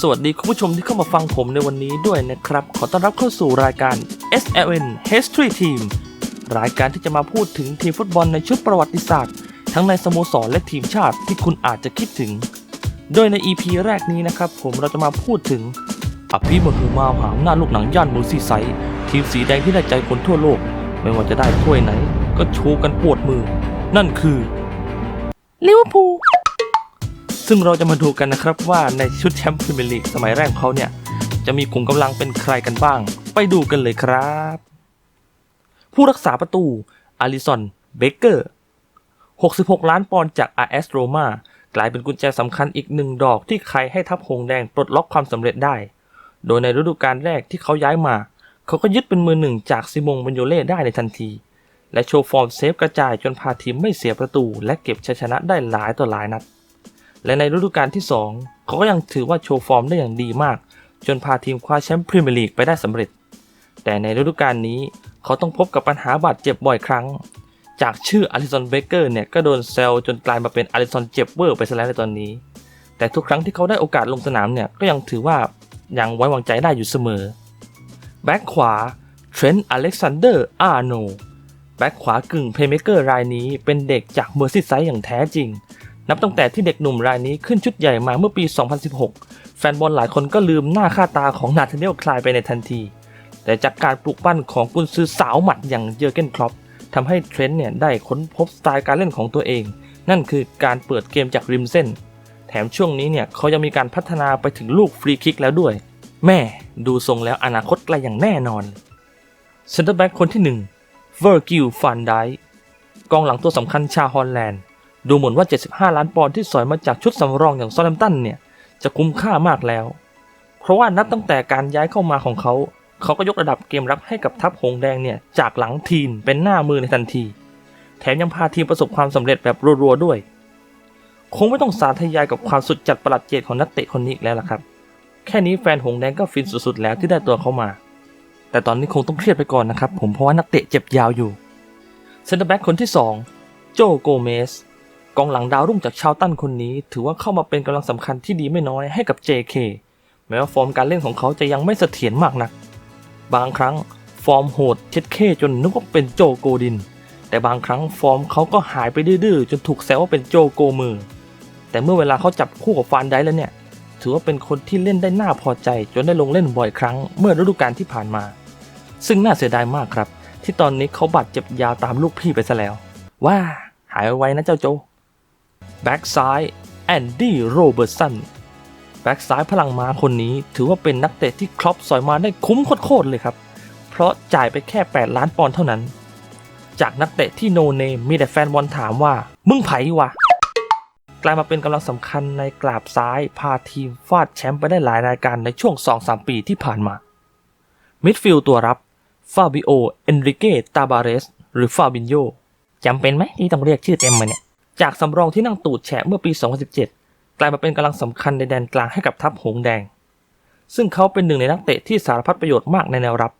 สวัสดีคุณผู้ชมที่เข้ามาฟังผมในวันนี้ด้วยนะครับ ขอต้อนรับเข้าสู่รายการ SLN History Team รายการที่จะมาพูดถึงทีมฟุตบอลในชุดประวัติศาสตร์ ทั้งในสโมสรและทีมชาติที่คุณอาจจะคิดถึง โดยใน EP แรกนี้นะครับ ผมเราจะมาพูดถึงอภิมหือมาหาอำนาลูกหนังย่านมืองซีไซด์ทีมสีแดงที่ได้ใจคนทั่วโลก ไม่ว่าจะได้ถ้วยไหน ก็โชว์กันปวดมือ นั่นคือลิเวอร์พูล ซึ่งเราจะมาดูกันนะครับว่าในชุดแชมป์พรีเมียร์ลีกสมัยแรกของเขาเนี่ย จะมีกลุ่มกำลังเป็นใครกันบ้าง ไปดูกันเลยครับ ผู้รักษาประตูอาริสันเบเกอร์ 66 ล้านปอนด์จาก RS Roma กลายเป็นกุญแจสำคัญอีกหนึ่งดอกที่ใครให้ทัพหงแดงปลดล็อกความสำเร็จได้ โดยในฤดูกาลแรกที่เขาย้ายมา เขาก็ยึดเป็นมือหนึ่งจากซิมงบันโยเล่ได้ในทันที และโชว์ฟอร์มเซฟกระจายจนพาทีมไม่เสียประตู และเก็บชัยชนะได้หลายต่อหลายนัด และในฤดูกาลที่ 2 เขาก็ยังถือว่าโชว์ฟอร์มได้อย่างดีมาก จนพาทีมคว้าแชมป์พรีเมียร์ลีกไปได้สำเร็จ แต่ในฤดูกาลนี้เขาต้องพบกับปัญหาบาดเจ็บบ่อยครั้ง จากชื่ออลิสันเบเกอร์เนี่ยก็โดนเซลจนกลายมาเป็นอลิสันเจ็บเวอร์ไปซะแล้วในตอนนี้ แต่ทุกครั้งที่เขาได้โอกาสลงสนามเนี่ยก็ยังถือว่ายังไว้วางใจได้อยู่เสมอแบ็คขวาเทรนต์อเล็กซานเดอร์อาร์โนแบ็คขวากึ่งเพลย์เมเกอร์รายนี้เป็นเด็กจากเมอร์ซิไซด์อย่างแท้จริง นับตั้งแต่ที่เด็กหนุ่มรายนี้ขึ้นชุดใหญ่มาเมื่อปี 2016 แฟนบอลหลายคนก็ลืมหน้าค่าตาของนาธาเนียลคลายไปในทันที แต่จากการปลูกปั้นของกุนซือสาวหมัดอย่างเยอร์เกนครอปทำให้เทรนต์เนี่ยได้ค้นพบสไตล์การเล่นของตัวเอง นั่นคือการเปิดเกมจากริมเส้น แถมช่วงนี้เนี่ยเขายังมีการพัฒนาไปถึงลูกฟรีคิกแล้วด้วย แม่ดูทรงแล้วอนาคตไกลอย่างแน่นอนเซนเตอร์แบ็กคนที่1เวอร์กิลฟันไดกองหลังตัวสำคัญชาวฮอลแลนด์ ดูเหมือนว่า 75 ล้านปอนด์ที่สอยมาจากชุดสำรองอย่างซอลแลมตันเนี่ย จะคุ้มค่ามากแล้ว เพราะว่านับตั้งแต่การย้ายเข้ามาของเขา เขาก็ยกระดับเกมรับให้กับทัพหงแดงเนี่ย จากหลังทีมเป็นหน้ามือในทันที แถมยังพาทีมประสบความสำเร็จแบบรัวๆด้วย คงไม่ต้องสาธยายกับความสุดจัดประหลาดเจดของนักเตะคนนี้อีกแล้วล่ะครับ แค่นี้แฟนหงแดงก็ฟินสุดๆแล้วที่ได้ตัวเขามา แต่ตอนนี้คงต้องเครียดไปก่อนนะครับผมเพราะว่านักเตะเจ็บยาวอยู่เซนเตอร์แบ็กคนที่สองโจโกเมส กองหลังดาวรุ่งจากชาวตันคนนี้ ถือว่าเข้ามาเป็นกำลังสำคัญที่ดีไม่น้อยให้กับ JK แม้ว่าฟอร์มการเล่นของเขาจะยังไม่เสถียรมากนัก บางครั้งฟอร์มโหดเช็ดเข้จนนึกว่าเป็นโจโกดิน แต่บางครั้งฟอร์มเขาก็หายไปดื้อๆจนถูกแซวว่าเป็นโจโกมือ แต่เมื่อเวลาเขาจับคู่กับฟานได้แล้วเนี่ย ถือว่าเป็นคนที่เล่นได้น่าพอใจ จนได้ลงเล่นบ่อยครั้งเมื่อฤดูกาลที่ผ่านมา ซึ่งน่าเสียดายมากครับ ที่ตอนนี้เขาบาดเจ็บยาวตามลูกพี่ไปซะแล้ว ว่าหายไวๆนะเจ้าโจ แบ็กซ้ายแอนดี้โรเบิร์ตสันแบ็กซ้ายพลังม้าคนนี้ ถือว่าเป็นนักเตะที่ครอปสอยมาได้คุ้มโคตรเลยครับ เพราะจ่ายไปแค่ 8 ล้านปอนด์เท่านั้น จากนักเตะที่โนเนมมีแต่แฟนบอลถามว่า มึงไผวะ กลายมาเป็นกำลังสำคัญในกราบซ้ายพาทีมฟาดแชมป์ไปได้หลายรายการในช่วง 2-3 ปีที่ผ่านมา มิดฟิลด์ตัวรับฟาบิโอ เอนริเกตาบาเรส หรือฟาบินโยจำเป็นไหมที่ต้องเรียกชื่อเต็มมาเนี่ย จากสำรองที่นั่งตูดแฉะเมื่อปี 2017 กลายมาเป็นกำลังสำคัญในแดนกลางให้กับทัพหงแดง ซึ่งเขาเป็นหนึ่งในนักเตะที่สารพัดประโยชน์มากในแนวรับ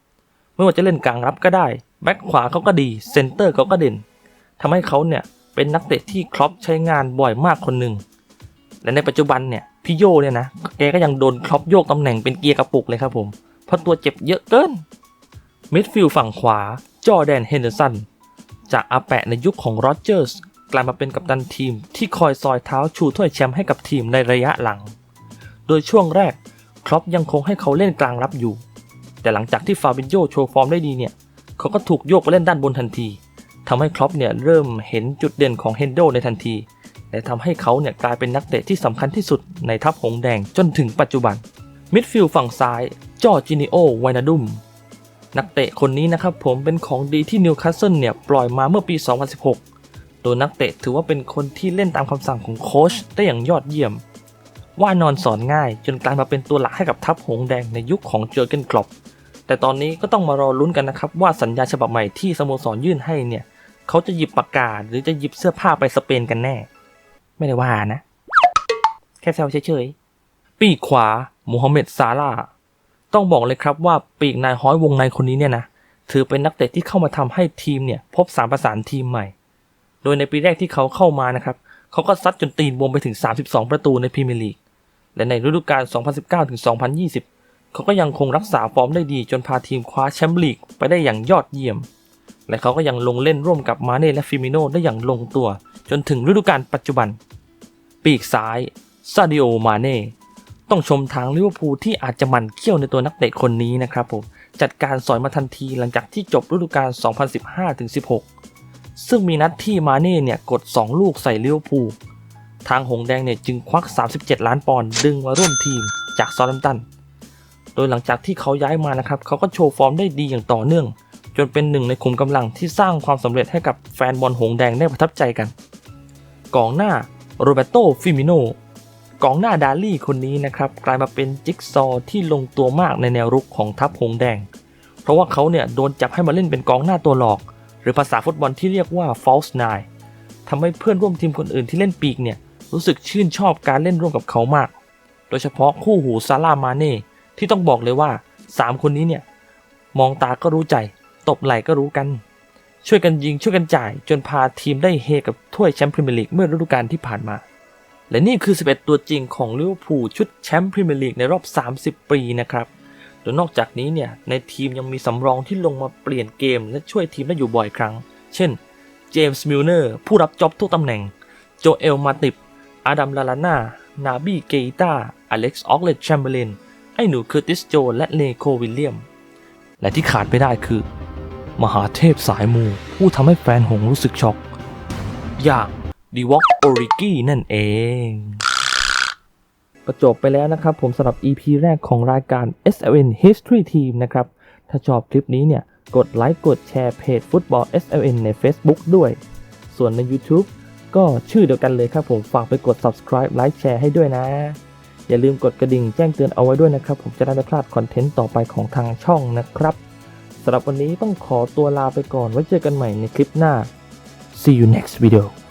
ไม่ว่าจะเล่นกลางรับก็ได้ แบ็คขวาเขาก็ดี เซนเตอร์เขาก็เด่นทำให้เขาเนี่ยเป็นนักเตะที่ครอปใช้งานบ่อยมากคนหนึ่ง และในปัจจุบันเนี่ยพี่โยเนี่ยนะ แกก็ยังโดนครอปโยกตำแหน่งเป็นเกียร์กระปุกเลยครับผม เพราะตัวเจ็บเยอะเกิน มิดฟิลด์ฝั่งขวา จอแดนเฮนเดอร์สัน จากอาแปะในยุคของโรเจอร์ส กลายมาเป็นกัปตันทีมที่คอยซอยเท้าชูถ้วยแชมป์ให้กับทีมในระยะหลัง โดยช่วงแรกครอปยังคงให้เขาเล่นกลางรับอยู่ แต่หลังจากที่ฟาบินโยโชว์ฟอร์มได้ดีเนี่ย เขาก็ถูกโยกไปเล่นด้านบนทันทีทำให้ครอปเนี่ยเริ่มเห็นจุดเด่นของเฮนโดในทันที และทำให้เขาเนี่ยกลายเป็นนักเตะที่สำคัญที่สุดในทัพหงแดงจนถึงปัจจุบัน มิดฟิลด์ฝั่งซ้ายจอจินิโอไวนาดุมนักเตะคนนี้นะครับผมเป็นของดีที่นิวคาสเซิลเนี่ยปล่อยมาเมื่อปี 2016 ตัวนักเตะถือว่าเป็นคนที่เล่นตามคำสั่งของโค้ชได้อย่างยอดเยี่ยม ว่านอนสอนง่ายจนกลายมาเป็นตัวหลักให้กับทัพหงแดงในยุคของเจอร์เกนกลอปแต่ตอนนี้ก็ต้องมารอลุ้นกันนะครับว่าสัญญาฉบับใหม่ที่สโมสรยื่นให้เนี่ย เขาจะหยิบปากกาหรือจะหยิบเสื้อผ้าไปสเปนกันแน่ ไม่ได้ว่านะ แค่แซวเฉยๆ ปีกขวามูฮัมเหม็ดซาลาต้องบอกเลยครับว่าปีกนายฮ้อยวงในคนนี้เนี่ยนะถือเป็นนักเตะที่เข้ามาทำให้ทีมเนี่ย พบสารประสานทีมใหม่ โดยในปีแรกที่เขาเข้ามานะครับเขาก็ซัดจนตีนบวมไปถึง 32 ประตูในพรีเมียร์ลีก และในฤดูกาล 2019-2020 เขาก็ยังคงรักษาฟอร์มได้ดีจนพาทีมคว้าแชมป์ลีกไปได้อย่างยอดเยี่ยม และเขาก็ยังลงเล่นร่วมกับมาเน่และฟิมิโนได้อย่างลงตัว จนถึงฤดูกาลปัจจุบัน ปีกซ้ายซาดิโอ มาเน่ต้องชมทางลิเวอร์พูลที่อาจจะมันเขี้ยวในตัวนักเตะคนนี้นะครับผม จัดการสอยมาทันทีหลังจากที่จบฤดูกาล 2015-16 ซึ่งมีนัดที่มาเน่เนี่ยกด 2 ลูกใส่เลิเวอร์พูทางหงแดงเนี่ยจึงควัก 37 ล้านปอนด์ดึงมาร่วมทีมจากซอลแลมตัน โดยหลังจากที่เขาย้ายมานะครับเขาก็โชว์ฟอร์มได้ดีอย่างต่อเนื่อง จนเป็นหนึ่งในคุมกำลังที่สร้างความสำเร็จให้กับแฟนบอลหงแดงได้ประทับใจกันกองหน้าโรเบโตฟิมิโนกองหน้าดาลี่คนนี้นะครับกลายมาเป็นจิ๊กซอว์ที่ลงตัวมากในแนวรุกของทัพหงแดง เพราะว่าเขาเนี่ยโดนจับให้มาเล่นเป็นกองหน้าตัวหลอก รือภาษาฟุตบอลที่เรียกว่า false nine ทำให้เพื่อนร่วมทีมคนอื่นที่เล่นปีกเนี่ยรู้สึกชื่นชอบการเล่นร่วมกับเขามาก โดยเฉพาะคู่หูซาลามาเน่ที่ต้องบอกเลยว่า 3 คนนี้เนี่ยมองตาก็รู้ใจ ตบไหล่ก็รู้กัน ช่วยกันยิงช่วยกันจ่าย จนพาทีมได้เฮกับถ้วยแชมป์พรีเมียร์ลีกเมื่อฤดูกาลที่ผ่านมา และนี่คือ 11 ตัวจริงของลิเวอร์พูลชุดแชมป์พรีเมียร์ลีกในรอบ 30 ปีนะครับ ดยนอกจากนี้เนี่ยในทีมยังมีสำรองที่ลงมาเปลี่ยนเกม และช่วยทีมได้อยู่บ่อยครั้ง เช่น เจมส์มิลเนอร์ผู้รับจ็อบทุกตำแหน่ง โจเอลมาติบ อาดัมลาลาน่า นาบีเกอิต้า อเล็กซ์ออกเลตแชมเบอร์เลนไอ้หนูเคอร์ติสโจและเลโควิลเลียม และที่ขาดไม่ได้คือ มหาเทพสายมูผู้ทำให้แฟนหงรู้สึกช็อก อย่างดีวอกโอริกี้นั่นเอง ก็จบไปแล้วนะครับผมสำหรับ EP แรกของรายการ SLN History Team นะครับ ถ้าชอบคลิปนี้เนี่ย กดไลค์กดแชร์เพจฟุตบอล SLN ใน Facebook ด้วย ส่วนใน YouTube ก็ชื่อเดียวกันเลยครับผมฝากไปกด subscribe ไลค์แชร์ให้ด้วยนะ อย่าลืมกดกระดิ่งแจ้งเตือนเอาไว้ด้วยนะครับ ผมจะได้ไม่พลาดคอนเทนต์ต่อไปของทางช่องนะครับสำหรับวันนี้ต้องขอตัวลาไปก่อนไว้เจอกันใหม่ในคลิปหน้า see you next video